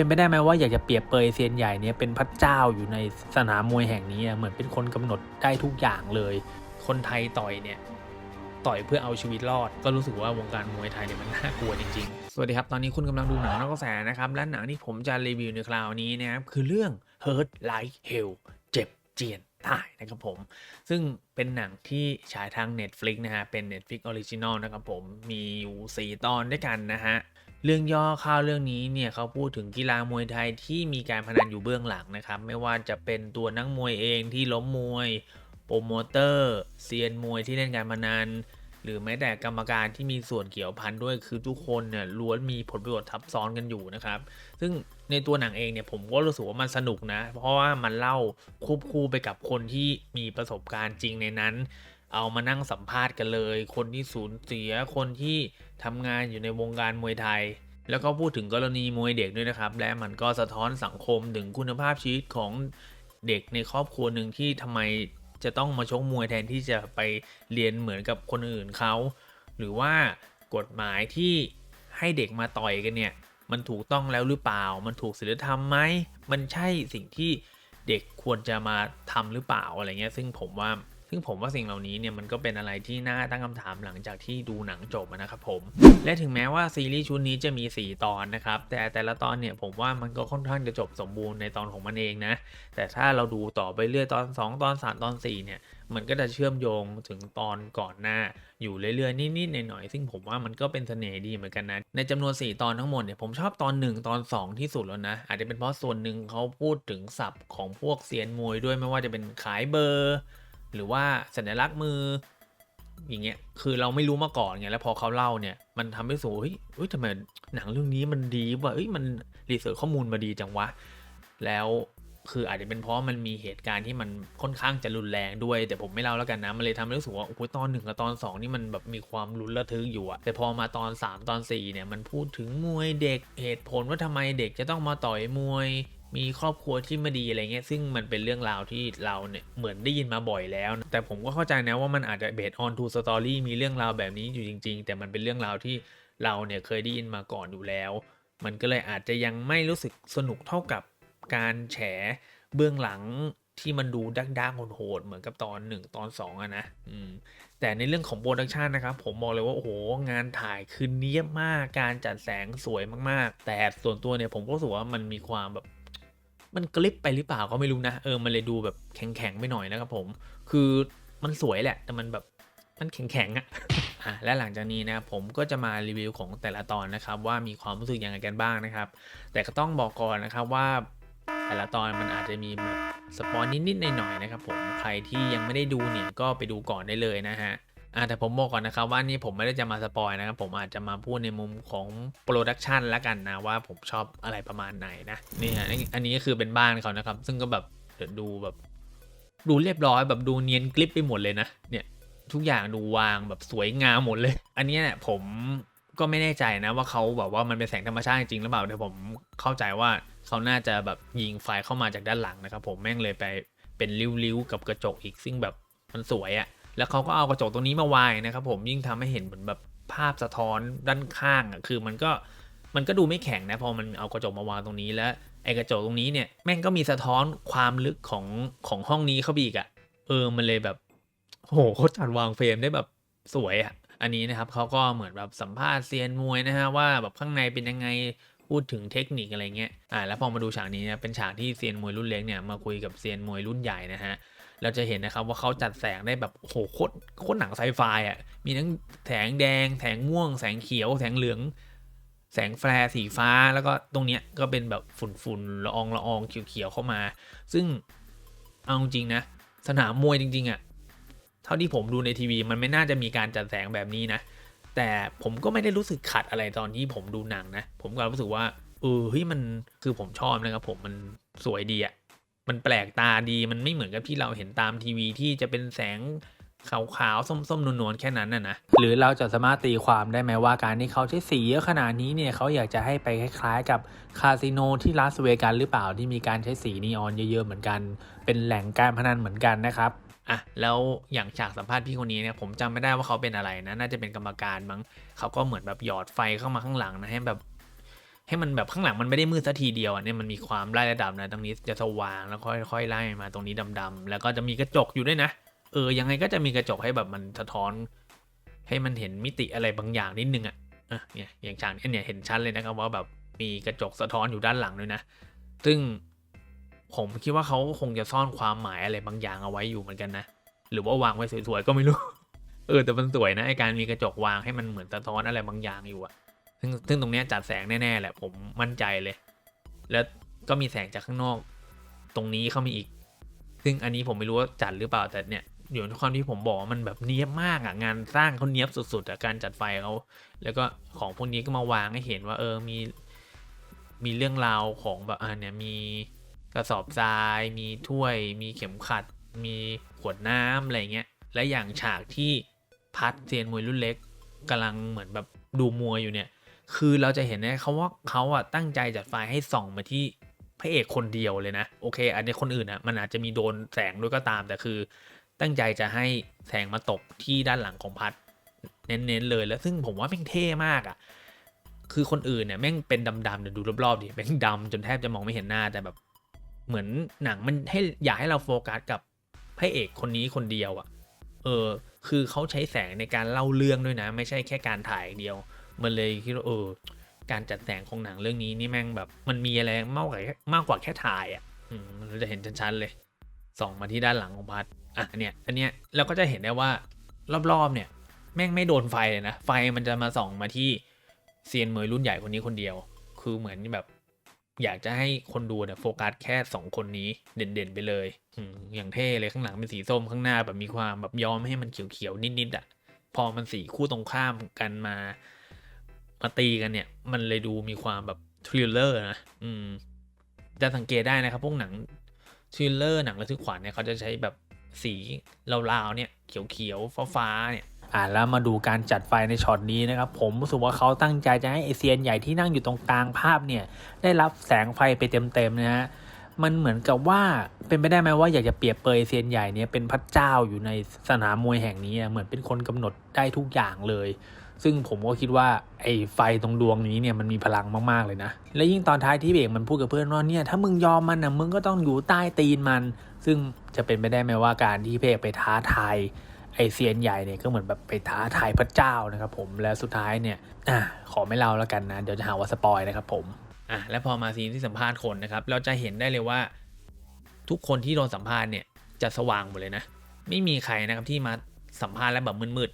เป็นไปได้ไหมว่าอยากจะเปรียบเปยเซียนใหญ่เนี่ยเป็นพระเจ้าอยู่ในสนามมวยแห่งนี้เหมือนเป็นคนกำหนดได้ทุกอย่างเลย คนไทยต่อยเนี่ยต่อยเพื่อเอาชีวิตรอด ก็รู้สึกว่าวงการมวยไทยเนี่ยมันน่ากลัวจริงๆ สวัสดีครับ ตอนนี้คุณกำลังดูหนังนอกกระแสนะครับ และหนังที่ผมจะรีวิวในคราวนี้นะครับคือเรื่อง Hurt Like Hell เจ็บเจียนตายนะครับผม ซึ่งเป็นหนังที่ฉายทาง Netflix นะฮะ เป็น Netflix Original นะครับผม มีอยู่ 4 ตอนด้วยกันนะฮะ เรื่องย่อข่าวเรื่องนี้เนี่ยเขาพูดถึงกีฬามวยไทยที่มีการพนันอยู่เบื้องหลังนะครับ ไม่ว่าจะเป็นตัวนักมวยเองที่ล้มมวยโปรโมเตอร์เซียนมวยที่เล่นการพนันหรือแม้แต่กรรมการที่มีส่วนเกี่ยวพันด้วยคือทุกคนเนี่ยล้วนมีผลประโยชน์ทับซ้อนกันอยู่นะครับ ซึ่งในตัวหนังเองเนี่ยผมก็รู้สึกว่ามันสนุกนะ เพราะว่ามันเล่าควบคู่ไปกับคนที่มีประสบการณ์จริงในนั้น เอามานั่งสัมภาษณ์กันเลย คนที่สูญเสียคนที่ ทำงานอยู่ในวงการมวยไทย แล้วก็พูดถึงกรณีมวยเด็กด้วยนะครับ และมันก็สะท้อนสังคมถึงคุณภาพชีวิตของเด็กในครอบครัวหนึ่งที่ทำไมจะต้องมาชกมวยแทนที่จะไปเรียนเหมือนกับคนอื่นเขา หรือว่ากฎหมายที่ให้เด็กมาต่อยกันเนี่ยมันถูกต้องแล้วหรือเปล่า มันถูกศีลธรรมไหม มันใช่สิ่งที่เด็กควรจะมาทำหรือเปล่าอะไรเงี้ย ซึ่งผมว่า ซึ่งผมว่าสิ่งเหล่านี้เนี่ยมันก็เป็นอะไรที่น่าตั้งคำถามหลังจากที่ดูหนังจบนะครับผม และถึงแม้ว่าซีรีส์ชุดนี้จะมี 4 ตอนนะครับ แต่แต่ละตอนเนี่ยผมว่ามันก็ค่อนข้างจะจบสมบูรณ์ในตอนของมันเองนะ แต่ถ้าเราดูต่อไปเรื่อยตอน 2 ตอน 3 ตอน 4 เนี่ยมันก็จะเชื่อมโยงถึงตอนก่อนหน้า อยู่เรื่อยๆนิดๆหน่อยๆซึ่งผมว่ามันก็เป็นเสน่ห์ดีเหมือนกันนะ ในจำนวน 4 ตอนทั้งหมดเนี่ยผมชอบตอน 1 ตอน 2 ที่สุดแล้วนะ อาจจะเป็นเพราะส่วนหนึ่งเขาพูดถึงศัพท์ของพวกเซียนมวยด้วยไม่ว่าจะเป็นขายเบอร์ หรือว่าสัญลักษณ์มือ อย่างเงี้ยคือเราไม่รู้มาก่อนไงแล้วพอเขาเล่าเนี่ย มันทำให้สูเฮ้ยเฮ้ยทำไมหนังเรื่องนี้มันดีว่ะเอ้ยมันรีเสิร์ชข้อมูลมาดีจังวะแล้วคืออาจจะเป็นเพราะมันมีเหตุการณ์ที่มันค่อนข้างจะรุนแรงด้วย แต่ผมไม่เล่าแล้วกันนะมันเลยทำให้รู้สึกว่าโอ้โหตอนหนึ่งกับตอนสองนี่มันแบบมีความลุ้นระทึกอยู่อะแต่พอมาตอนสามตอนสี่เนี่ยมันพูดถึงมวยเด็กเหตุผลว่าทำไมเด็กจะต้องมาต่อยมวย มีครอบครัวที่ไม่ดีอะไรเงี้ยซึ่งมันเป็นเรื่องราวที่เราเนี่ยเหมือนได้ยินมาบ่อยแล้วนะแต่ผมก็เข้าใจนะว่ามันอาจจะเบสออนทูสตอรี่มีเรื่องราวแบบนี้อยู่จริง ๆ แต่มันเป็นเรื่องราวที่เราเนี่ยเคยได้ยินมาก่อนอยู่แล้ว มันก็เลยอาจจะยังไม่รู้สึกสนุกเท่ากับการแฉเบื้องหลังที่มันดูดักดักโหดเหมือนกับตอนหนึ่งตอนสองอะนะอืมแต่ในเรื่องของโปรดักชันนะครับ ผมบอกเลยว่า โอ้โห งานถ่ายคือเนียบมาก การจัดแสงสวยมาก ๆ แต่ส่วนตัวเนี่ยผมก็รู้สึกว่ามันมีความแบบ มันกลิปไปหรือเปล่าก็ไม่รู้นะ เออ มันเลยดูแบบแข็งๆไปหน่อยนะครับผม คือมันสวยแหละ แต่มันแบบมันแข็งๆอะ่ะ และหลังจากนี้นะผมก็จะมารีวิวของแต่ละตอนนะครับ ว่ามีความรู้สึกยังไงกันบ้างนะครับ แต่ก็ต้องบอกก่อนนะครับว่าแต่ละตอนมันอาจจะมีแบบสปอยนิดๆหน่อยๆนะครับผม ใครที่ยังไม่ได้ดูเนี่ยก็ไปดูก่อนได้เลยนะฮะ อ่าแต่ผมบอกก่อนนะครับว่านี่ผมไม่ได้จะมาสปอยนะครับ ผมอาจจะมาพูดในมุมของโปรดักชันล้วกันนะว่าผมชอบอะไรประมาณไหนนะนี่ฮะอันนี้ก็คือเป็นบ้านเขานะครับ ซึ่งก็แบบดูแบบดูเรียบร้อยแบบดูเนียนกลิปไปหมดเลยนะเนี่ยทุกอย่างดูวางแบบสวยงามหมดเลย อันนี้เนี่ยผมก็ไม่แน่ใจนะว่าเขาแบบว่ามันเป็นแสงธรรมชาติจริงหรือเปล่าแต่ผมเข้าใจว่าเขาน่าจะแบบยิงไฟเข้ามาจากด้านหลังนะครับ ผมแม่งเลยไปเป็นริ้วๆกับกระจกอีกซึ่งแบบมันสวยอะ แล้วเขาก็เอากระจกตรงนี้มาวางนะครับผมยิ่งทำให้เห็นเหมือนแบบภาพสะท้อนด้านข้างอะคือมันก็มันก็ดูไม่แข็งนะพอมันเอากระจกมาวางตรงนี้แล้วไอ้กระจกตรงนี้เนี่ยแม่งก็มีสะท้อนความลึกของของห้องนี้เข้าไปอีกอะเออมันเลยแบบโอ้โหเขาจัดวางเฟรมได้แบบสวยอะ่ะอันนี้นะครับเขาก็เหมือนแบบสัมภาษณ์เซียนมวยนะฮะว่าแบบข้างในเป็นยังไงพูดถึงเทคนิคอะไรเงี้ยอ่าแล้วพอมาดูฉากนี้เนี่ยเป็นฉากที่เซียนมวยรุ่นเล็กเนี่ยมาคุยกับเซียนมวยรุ่นใหญ่นะฮะ เราจะเห็นนะครับว่าเขาจัดแสงได้แบบโหโคตรโคตรหนังไซไฟอะมีทั้งแสงแดง แสงม่วง แสงเขียว แสงเหลือง แสงแฟร์สีฟ้าแล้วก็ตรงเนี้ยก็เป็นแบบฝุ่นๆละอองละอองเขียวๆเข้ามา ซึ่งเอาจริงนะสนามมวยจริงๆอะเท่าที่ผมดูในทีวีมันไม่น่าจะมีการจัดแสงแบบนี้นะ แต่ผมก็ไม่ได้รู้สึกขัดอะไรตอนที่ผมดูหนังนะ ผมก็รู้สึกว่าเออเฮ้ยมันคือผมชอบนะครับผมมันสวยดีอะ่ะ มันแปลกตาดีมันไม่เหมือนกับที่เราเห็นตามทีวีที่จะเป็นแสงขาวๆ ส้มๆ นวลๆ แค่นั้นน่ะนะ หรือเราจะสามารถตีความได้ไหมว่าการที่เขาใช้สีเยอะขนาดนี้เนี่ยเขาอยากจะให้ไปคล้ายๆ กับคาสิโนที่ลาสเวกัสหรือเปล่าที่มีการใช้สีนีออนเยอะๆ เหมือนกัน เป็นแหล่งการพนันเหมือนกันนะครับอะแล้วอย่างฉากสัมภาษณ์พี่คนนี้เนี่ยผมจำไม่ได้ว่าเขาเป็นอะไรนะ น่าจะเป็นกรรมการมั้งเขาก็เหมือนแบบหยอดไฟเข้ามาข้างหลังนะให้แบบ ให้มันแบบข้างหลังมันไม่ได้มืดสัทีเดียวอะเนี่ยมันมีความไล่ระดับนะตรงนี้จะสว่างแล้วค่อยๆไล่มาตรงนี้ดำๆแล้วก็จะมีกระจกอยู่ด้วยนะ เออยังไงก็จะมีกระจกให้แบบมันสะท้อน ให้มันเห็นมิติอะไรบางอย่างนิดนึงอะอะเนี่ยอย่างฉากนี้เนี่ยเห็นชัดเลยนะครับว่าแบบมีกระจกสะท้อนอยู่ด้านหลังด้วยนะ ซึ่งผมคิดว่าเขาคงจะซ่อนความหมายอะไรบางอย่างเอาไว้อยู่เหมือนกันนะ หรือว่าวางไว้สวยๆก็ไม่รู้ เออแต่มันสวยนะไอการมีกระจกวางให้มันเหมือนสะท้อนอะไรบางอย่างอยู่อะ ซึ่งซึ่งตรงเนี้ยจัดแสงแน่ๆแหละผมมั่นใจเลย แล้วก็มีแสงจากข้างนอก ตรงนี้เข้ามาอีก ซึ่งอันนี้ผมไม่รู้ว่าจัดหรือเปล่าแต่เนี่ยอยู่ในความที่ผมบอกว่ามันแบบเนี้ยบมากอะงานสร้างเขาเนี้ยบสุดๆอะการจัดไฟเขาแล้วก็ของพวกนี้ก็มาวางให้เห็นว่า เออมี มีเรื่องราวของแบบอ่าเนี่ยมีกระสอบทราย มีถ้วย มีเข็มขัด มีขวดน้ำอะไรเงี้ยและอย่างฉากที่พัดเซียนมวยรุ่นเล็กกำลังเหมือนแบบดูมวยอยู่เนี่ย คือเราจะเห็นนะเขาว่าเขาอะตั้งใจจัดไฟให้ส่องมาที่พระเอกคนเดียวเลยนะ โอเค อันนี้คนอื่นอะมันอาจจะมีโดนแสงด้วยก็ตาม แต่คือ ตั้งใจจะให้แสงมาตกที่ด้านหลังของพัดเน้นๆเลยแล้วซึ่งผมว่าแม่งเท่มากอะคือคนอื่นเนี่ยแม่งเป็นดำๆเดี๋ยวดูรอบๆดิแม่งดำจนแทบจะมองไม่เห็นหน้าแต่แบบ เหมือนหนังมันให้อยากให้เราโฟกัสกับพระเอกคนนี้คนเดียวอะ่ะ เออ คือเขาใช้แสงในการเล่าเรื่องด้วยนะ ไม่ใช่แค่การถ่ายเดียว มันเลยคิดว่าเออการจัดแสงของหนังเรื่องนี้นี่แม่งแบบ มันมีอะไรมากกว่าแค่มากกว่าแค่ถ่ายอะ่ะอืมมันจะเห็นชัดๆเลยส่องมาที่ด้านหลังของพัดอะเนี่ยอันเนี้ยเราก็จะเห็นได้ว่ารอบๆเนี่ย แม่งไม่โดนไฟเลยนะ ไฟมันจะมาส่องมาที่เซียนเมยรุ่นใหญ่คนนี้คนเดียว คือเหมือนแบบอยากจะให้คนดูเนี่ยโฟกัสแค่สองคนนี้เด่นๆไปเลย อย่างเท่เลยข้างหลังเป็นสีส้มข้างหน้าแบบมีความแบบย้อมให้มันเขียวๆนิดๆอะ พอมันสีคู่ตรงข้ามกันมา มาตีกันเนี่ย มันเลยดูมีความแบบทริลเลอร์นะ อืม จะสังเกตได้นะครับ พวกหนังทริลเลอร์หนังระทึกขวัญเนี่ยเขาจะใช้แบบสีลาวๆเนี่ย เขียวๆฟ้าๆเนี่ยอ่าแล้วมาดูการจัดไฟในช็อตนี้นะครับ ผมรู้สึกว่าเขาตั้งใจจะให้เอเซียนใหญ่ที่นั่งอยู่ตรงกลางภาพเนี่ย ได้รับแสงไฟไปเต็มๆนะฮะมันเหมือนกับว่าเป็นไปได้ไหมว่าอยากจะเปรียบเปยเซียนใหญ่เนี่ยเป็นพระเจ้าอยู่ในสนามมวยแห่งนี้เหมือนเป็นคนกำหนดได้ทุกอย่างเลย ซึ่งผมก็คิดว่าไอ้ไฟตรงดวงนี้เนี่ยมันมีพลังมากๆเลยนะ และยิ่งตอนท้ายที่เบกมันพูดกับเพื่อนว่าเนี่ยถ้ามึงยอมมันนะมึงก็ต้องอยู่ใต้ตีนมัน ซึ่งจะเป็นไปได้ไหมว่าการที่เพกไปท้าทายไอเซียนใหญ่เนี่ยก็เหมือนแบบไปท้าทายพระเจ้านะครับผมและสุดท้ายเนี่ยอะขอไม่เล่าแล้วกันนะ เดี๋ยวจะหาว่าสปอยนะครับผมอะและพอมาซีนที่สัมภาษณ์คนนะครับ เราจะเห็นได้เลยว่า ทุกคนที่โดนสัมภาษณ์เนี่ยจะสว่างหมดเลยนะ ไม่มีใครนะครับที่มาสัมภาษณ์แล้วแบบมืด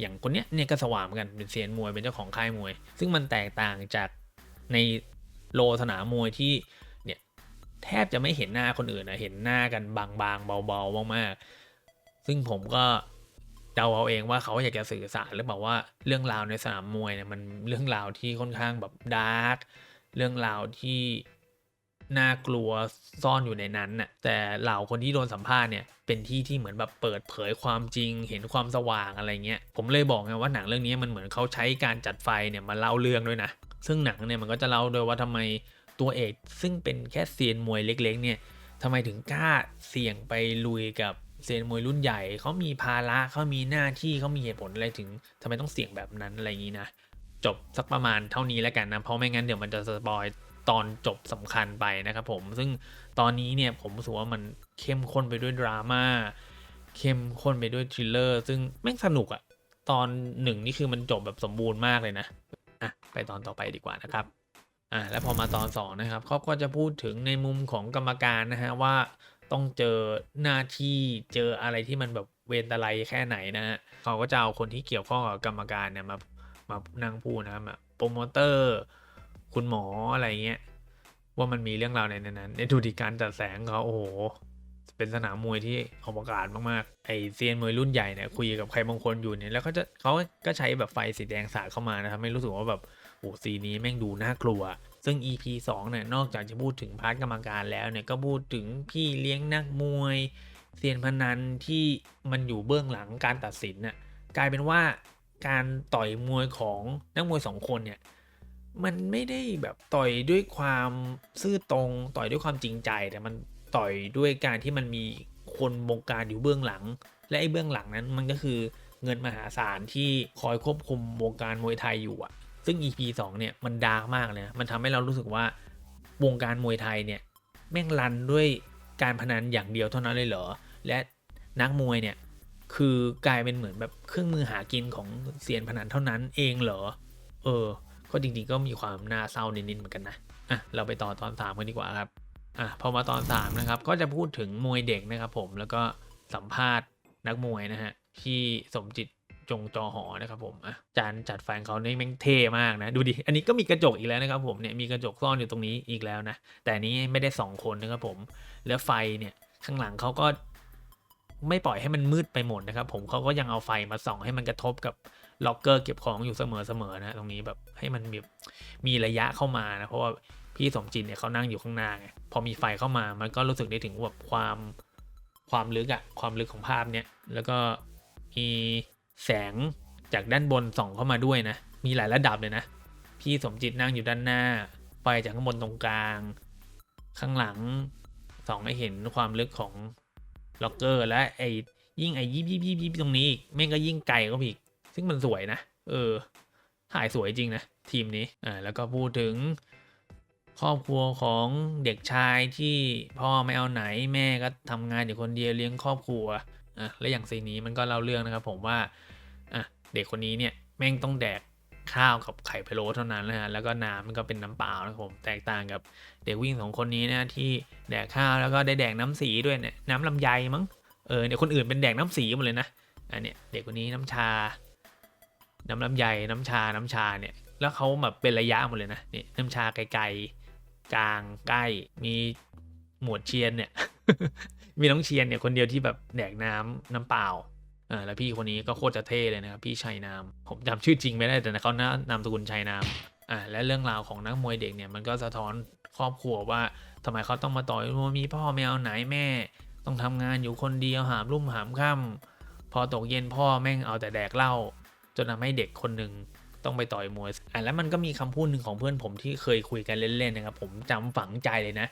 อย่างคนเนี้ยเนี่ยก็สว่างเหมือนกันเป็นเซียนมวยเป็นเจ้าของค่ายมวย ซึ่งมันแตกต่างจากในโลสนามมวยที่เนี่ยแทบจะไม่เห็นหน้าคนอื่นนะเห็นหน้ากันบางๆเบาๆมากๆ ซึ่งผมก็เดาเอาเองว่าเขาอยากจะสื่อสารหรือเปล่าว่าเรื่องราวในสนามมวยเนี่ยมันเรื่องราวที่ค่อนข้างแบบดาร์กเรื่องราวที่ น่ากลัวซ่อนอยู่ในนั้นน่ะแต่เหล่าคนที่โดนสัมภาษณ์เนี่ยเป็นที่ที่เหมือนแบบเปิดเผยความจริง เห็นความสว่างอะไรเงี้ยผมเลยบอกไงว่าหนังเรื่องนี้มันเหมือนเขาใช้การจัดไฟเนี่ยมาเล่าเรื่องด้วยนะซึ่งหนังเนี่ยมันก็จะเล่าด้วยว่าทำไมตัวเอกซึ่งเป็นแค่เซียนมวยเล็ก ๆ เนี่ยทำไมถึงกล้าเสี่ยงไปลุยกับเซียนมวยรุ่นใหญ่เขามีภาระเขามีหน้าที่เขามีเหตุผลอะไรถึงทำไมต้องเสี่ยงแบบนั้นอะไรอย่างนี้นะจบสักประมาณเท่านี้แล้วกันนะเพราะไม่งั้นเดี๋ยวมันจะสปอย ตอนจบสำคัญไปนะครับผมซึ่งตอนนี้เนี่ยผมรู้สึกว่ามันเข้มข้นไปด้วยดราม่าเข้มข้นไปด้วยทริลเลอร์ซึ่งแม่งสนุกอะตอนหนึ่งนี่คือมันจบแบบสมบูรณ์มากเลยนะอะไปตอนต่อไปดีกว่านะครับอะแล้วพอมาตอนสองนะครับเขาก็จะพูดถึงในมุมของกรรมการนะฮะว่าต้องเจอหน้าที่เจออะไรที่มันแบบเวรตะไลแค่ไหนนะฮะเขาก็จะเอาคนที่เกี่ยวข้องกับกรรมการเนี่ยมามานั่งพูดนะครับโปรโมเตอร์ คุณหมออะไรเงี้ยว่ามันมีเรื่องราวในนั้นในดูดิการจัดแสงเขาโอ้โหเป็นสนามมวยที่อวกาศมากๆไอเซียนมวยรุ่นใหญ่เนี่ยคุยกับใครบางคนอยู่เนี่ยแล้วเขาจะเขาก็ใช้แบบไฟสีแดงสาดเข้ามานะครับไม่รู้สึกว่าแบบโอ้ซีนนี้แม่งดูน่ากลัว ซึ่ง EP 2เนี่ยนอกจากจะพูดถึงพาร์ทกรรมการแล้วเนี่ยก็พูดถึงพี่เลี้ยงนักมวยเซียนพนันที่มันอยู่เบื้องหลังการตัดสินน่ะกลายเป็นว่าการต่อยมวยของนักมวยสองคนเนี่ย มันไม่ได้แบบต่อยด้วยความซื่อตรงต่อยด้วยความจริงใจ แต่มันต่อยด้วยการที่มันมีคนบงการอยู่เบื้องหลัง และไอ้เบื้องหลังนั้นมันก็คือเงินมหาศาลที่คอยควบคุมวงการมวยไทยอยู่อะซึ่ง EP 2เนี่ยมันดาร์กมากเลยนะมันทำให้เรารู้สึกว่าวงการมวยไทยเนี่ยแม่งรันด้วยการพนันอย่างเดียวเท่านั้นเลยเหรอ และนักมวยเนี่ยคือกลายเป็นเหมือนแบบเครื่องมือหากินของเซียนพนันเท่านั้นเองเหรอ เออ ก็จริงๆก็มีความน่าเศร้านิดๆเหมือนกันนะอะเราไปต่อตอนสามกันดีกว่าครับอะพอมาตอนสามนะครับก็จะพูดถึงมวยเด็กนะครับ ผมแล้วก็สัมภาษณ์นักมวยนะฮะที่สมจิตจงจอหอนะครับผมอะจานจัดแฟนเขาเนี่ยแม่งเท่มากนะ ดูดิ อันนี้ก็มีกระจกอีกแล้วนะครับผมเนี่ยมีกระจกซ่อนอยู่ตรงนี้อีกแล้วนะ แต่นี้ไม่ได้สองคนนะครับผม แล้วไฟเนี่ยข้างหลังเขาก็ไม่ปล่อยให้มันมืดไปหมดนะครับผมเขาก็ยังเอาไฟมาส่องให้มันกระทบกับ ล็อกเกอร์เก็บของอยู่เสมอๆนะ ตรงนี้แบบให้มันมีมีระยะเข้ามานะ เพราะว่าพี่สมจิตเนี่ยเขานั่งอยู่ข้างหน้าไงพอมีไฟเข้ามามันก็รู้สึกได้ถึงแบบความความลึกอะความลึกของภาพเนี่ย แล้วก็มีแสงจากด้านบนส่องเข้ามาด้วยนะ มีหลายระดับเลยนะ พี่สมจิตนั่งอยู่ด้านหน้า ไฟจากข้างบนตรงกลาง ข้างหลังส่องให้เห็นความลึกของล็อกเกอร์และไอ้ยิ่งไอ้ยิบยิบยิบยิบตรงนี้แม่งก็ยิ่งไกลก็อีก ซึ่งมันสวยนะ เออ ถ่ายสวยจริงนะ ทีมนี้ อ่า แล้วก็พูดถึงครอบครัวของเด็กชายที่พ่อไม่เอาไหนแม่ก็ทำงานอยู่คนเดียวเลี้ยงครอบครัว อะ แล้วอย่างซีนนี้มันก็เล่าเรื่องนะครับ ผมว่า อะ เด็กคนนี้เนี่ยแม่งต้องแดกข้าวกับไข่พะโล้เท่านั้นนะฮะ แล้วก็น้ำมันก็เป็นน้ำเปล่านะครับผม แตกต่างกับเด็กวิ่งสองคนนี้นะที่แดกข้าวแล้วก็ได้แดกน้ำสีด้วยเนี่ยน้ำลำไยมั้ง เออเนี่ยคนอื่นเป็นแดกน้ำสีหมดเลยนะ อันเนี้ยเด็กคนนี้น้ำชา น้ำลำไยน้ำชาน้ำชาเนี่ย แล้วเขาแบบเป็นระยะหมดเลยนะนี่น้ำชาไกลๆกลางใกล้มีหมวดเชียนเนี่ย มีน้องเชียนเนี่ยคนเดียวที่แบบแดกน้ำน้ำเปล่าอ่าแล้วพี่คนนี้ก็โคตรจะเท่เลยนะครับพี่ชัยนาม ผมจำชื่อจริงไม่ได้แต่เขาหน้านามสกุลชัยนามอ่าและเรื่องราวของนักมวยเด็กเนี่ยมันก็สะท้อนครอบครัวว่าทำไมเขาต้องมาต่อยมวยมีพ่อไม่เอาไหนแม่ ต้องทำงานอยู่คนเดียวหามรุ่มหามค่ำพอตกเย็นพ่อแม่งเอาแต่แดกเหล้า จนทำให้เด็กคนหนึ่งต้องไปต่อยมวยอะแล้วมันก็มีคำพูดหนึ่งของเพื่อนผมที่เคยคุยกันเล่นๆนะครับผมจำฝังใจเลยนะ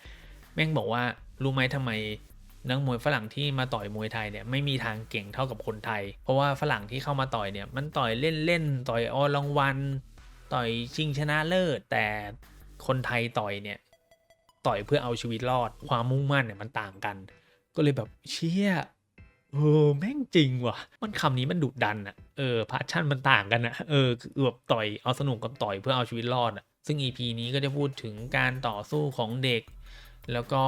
แม่งบอกว่ารู้ไหมทำไมนักมวยฝรั่งที่มาต่อยมวยไทยเนี่ยไม่มีทางเก่งเท่ากับคนไทย เพราะว่าฝรั่งที่เข้ามาต่อยเนี่ยมันต่อยเล่นๆต่อยออรางวัลต่อยชิงชนะเลิศ แต่คนไทยต่อยเนี่ยต่อยเพื่อเอาชีวิตรอดความมุ่งมั่นเนี่ยมันต่างกัน ก็เลยแบบเชี่ย เออแม่งจริงว่ะ มันคำนี้มันดุดันอะเออพาชั่นมันต่างกันอะเออคือแบบต่อยเอาสนุกกับต่อยเพื่อเอาชีวิตรอดอะซึ่ง EP นี้ก็จะพูดถึงการต่อสู้ของเด็ก แล้วก็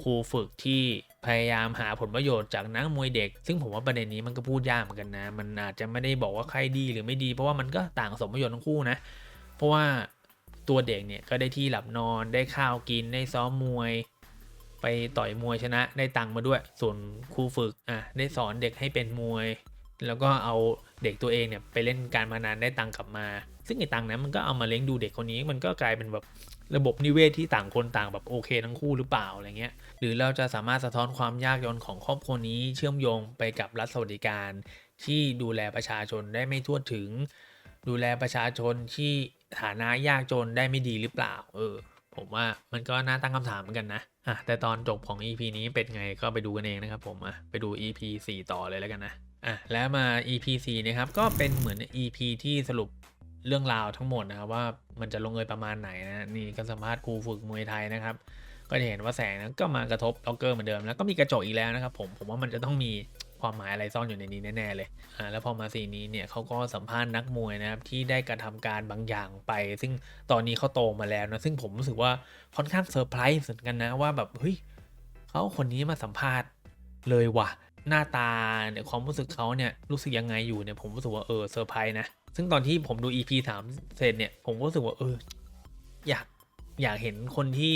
ครูฝึกที่พยายามหาผลประโยชน์จากนักมวยเด็ก ซึ่งผมว่าประเด็นนี้มันก็พูดยากเหมือนกันนะ มันอาจจะไม่ได้บอกว่าใครดีหรือไม่ดี เพราะว่ามันก็ต่างสมประโยชน์ทั้งคู่นะ เพราะว่าตัวเด็กเนี่ยก็ได้ที่หลับนอนได้ข้าวกินได้ซ้อมมวย ไปต่อยมวยชนะได้ตังค์มาด้วย ส่วนครูฝึกอะได้สอนเด็กให้เป็นมวย แล้วก็เอาเด็กตัวเองเนี่ยไปเล่นการพนันได้ตังค์กลับมา ซึ่งไอ้ตังค์นั้นมันก็เอามาเลี้ยงดูเด็กคนนี้มันก็กลายเป็นแบบระบบนิเวศที่ต่างคนต่างแบบโอเคทั้งคู่หรือเปล่าอะไรเงี้ย หรือเราจะสามารถสะท้อนความยากจนของครอบครัวนี้เชื่อมโยงไปกับรัฐสวัสดิการ ที่ดูแลประชาชนได้ไม่ทั่วถึง ดูแลประชาชนที่ฐานะยากจนได้ไม่ดีหรือเปล่า เออ ผมว่ามันก็น่าตั้งคำถามเหมือนกันนะ อะแต่ตอนจบของ EP นี้เป็นไงก็ไปดูกันเองนะครับผมอะไปดู EP 4 ต่อเลยแล้วกันนะอะแล้วมา EP 4นะครับก็เป็นเหมือน EP ที่สรุปเรื่องราวทั้งหมดนะครับว่ามันจะลงเอยประมาณไหนนะนี่ก็สัมภาษณ์ครูฝึกมวยไทยนะครับ ก็จะเห็นว่าแสงนะก็มากระทบล็อกเกอร์เหมือนเดิมแล้วก็มีกระจกอีกแล้วนะครับผมผมว่ามันจะต้องมี ความหมายอะไรซ่อนอยู่ในนี้แน่ ๆ เลยอ่าแล้วพอมาซีนนี้เนี่ยเขาก็สัมภาษณ์นักมวยนะครับที่ได้กระทำการบางอย่างไป ซึ่งตอนนี้เขาโตมาแล้วนะซึ่งผมรู้สึกว่าค่อนข้างเซอร์ไพรส์เหมือนกันนะว่าแบบเฮ้ยเขาเอาคนนี้มาสัมภาษณ์เลยว่ะหน้าตาเนี่ยความรู้สึกเขาเนี่ยรู้สึกยังไงอยู่เนี่ยผมรู้สึกว่าเออเซอร์ไพรส์นะซึ่งตอนที่ผมดู EP 3เสร็จเนี่ยผมก็รู้สึกว่าเอออยากอยากเห็นคนที่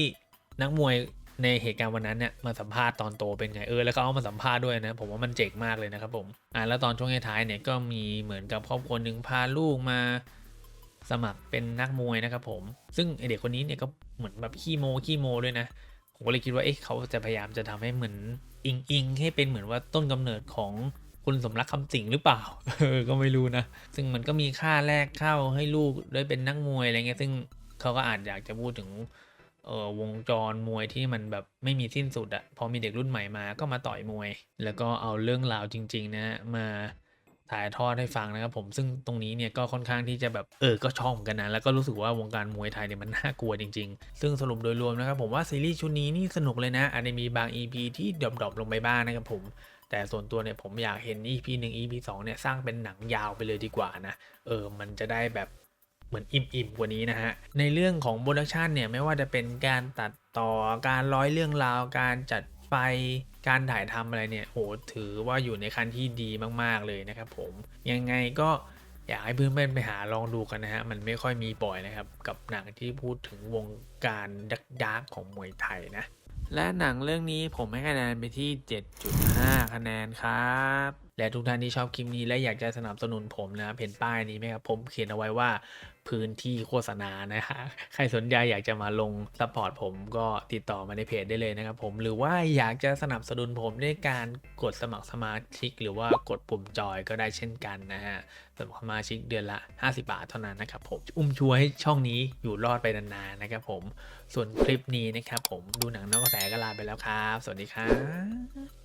นักมวย ในเหตุการณ์วันนั้นเนี่ยมาสัมภาษณ์ตอนโตเป็นไงเออแล้วก็เอามาสัมภาษณ์ด้วยนะ ผมว่ามันเจ๋งมากเลยนะครับผมอ่าแล้วตอนช่วงท้ายเนี่ยก็มีเหมือนกับครอบครัวหนึ่งพาลูกมาสมัครเป็นนักมวยนะครับผม ซึ่งเด็กคนนี้เนี่ยก็เหมือนแบบขี้โมขี้โมด้วยนะผมก็เลยคิดว่าเอ๊ะเขาจะพยายามจะทำให้เหมือนอิงอิงให้เป็นเหมือนว่าต้นกำเนิดของคุณสมรักคำสิงหรือเปล่าเออก็ไม่รู้นะ ซึ่งมันก็มีค่าแลกเข้าให้ลูกได้เป็นนักมวยอะไรเงี้ยซึ่งเขาก็อาจอยากจะพูดถึง เออวงจรมวยที่มันแบบไม่มีสิ้นสุดอะพอมีเด็กรุ่นใหม่มาก็มาต่อยมวย แล้วก็เอาเรื่องราวจริง ๆ นะมาถ่ายทอดให้ฟังนะครับผมซึ่งตรงนี้เนี่ยก็ค่อนข้างที่จะแบบเออก็ชอบเหมือนกันนะแล้วก็รู้สึกว่าวงการมวยไทยเนี่ยมันน่ากลัวจริง ๆ ซึ่งสรุปโดยรวมนะครับผมว่าซีรีส์ชุดนี้นี่สนุกเลยนะอาจจะมีบาง EP ที่ดรอปๆลงไปบ้างนะครับผมแต่ส่วนตัวเนี่ยผมอยากเห็น EP 1 EP 2เนี่ยสร้างเป็นหนังยาวไปเลยดีกว่านะเออมันจะได้แบบ เหมือนอิ่มๆกว่านี้นะฮะ ในเรื่องของโปรดักชันเนี่ยไม่ว่าจะเป็นการตัดต่อการร้อยเรื่องราว การจัดไฟการถ่ายทำอะไรเนี่ยโหถือว่าอยู่ในขั้นที่ดีมากๆเลยนะครับผมยังไงก็อยากให้เพื่อนๆไปหาลองดูกันนะฮะ มันไม่ค่อยมีบ่อยนะครับ กับหนังที่พูดถึงวงการดักดักๆของมวยไทยนะ และหนังเรื่องนี้ผมให้คะแนนไปที่ 7.5 คะแนนครับ และทุกท่านที่ชอบคลิปนี้และอยากจะสนับสนุนผมนะครับเห็นป้ายนี้ไหมครับผมเขียนเอาไว้ว่าพื้นที่โฆษณานะฮะใครสนใจอยากจะมาลงซัพพอร์ตผมก็ติดต่อมาในเพจได้เลยนะครับผมหรือว่าอยากจะสนับสนุนผมด้วยการกดสมัครสมาชิก หรือว่ากดปุ่มจอยก็ได้เช่นกันนะฮะสมัครสมาชิกเดือนละ 50 บาทเท่านั้นนะครับผมอุ้มช่วยให้ช่องนี้อยู่รอดไปนานๆนะครับผมส่วนคลิปนี้นะครับผมดูหนังนอกกระแสก็ลาไปแล้วครับ สวัสดีครับ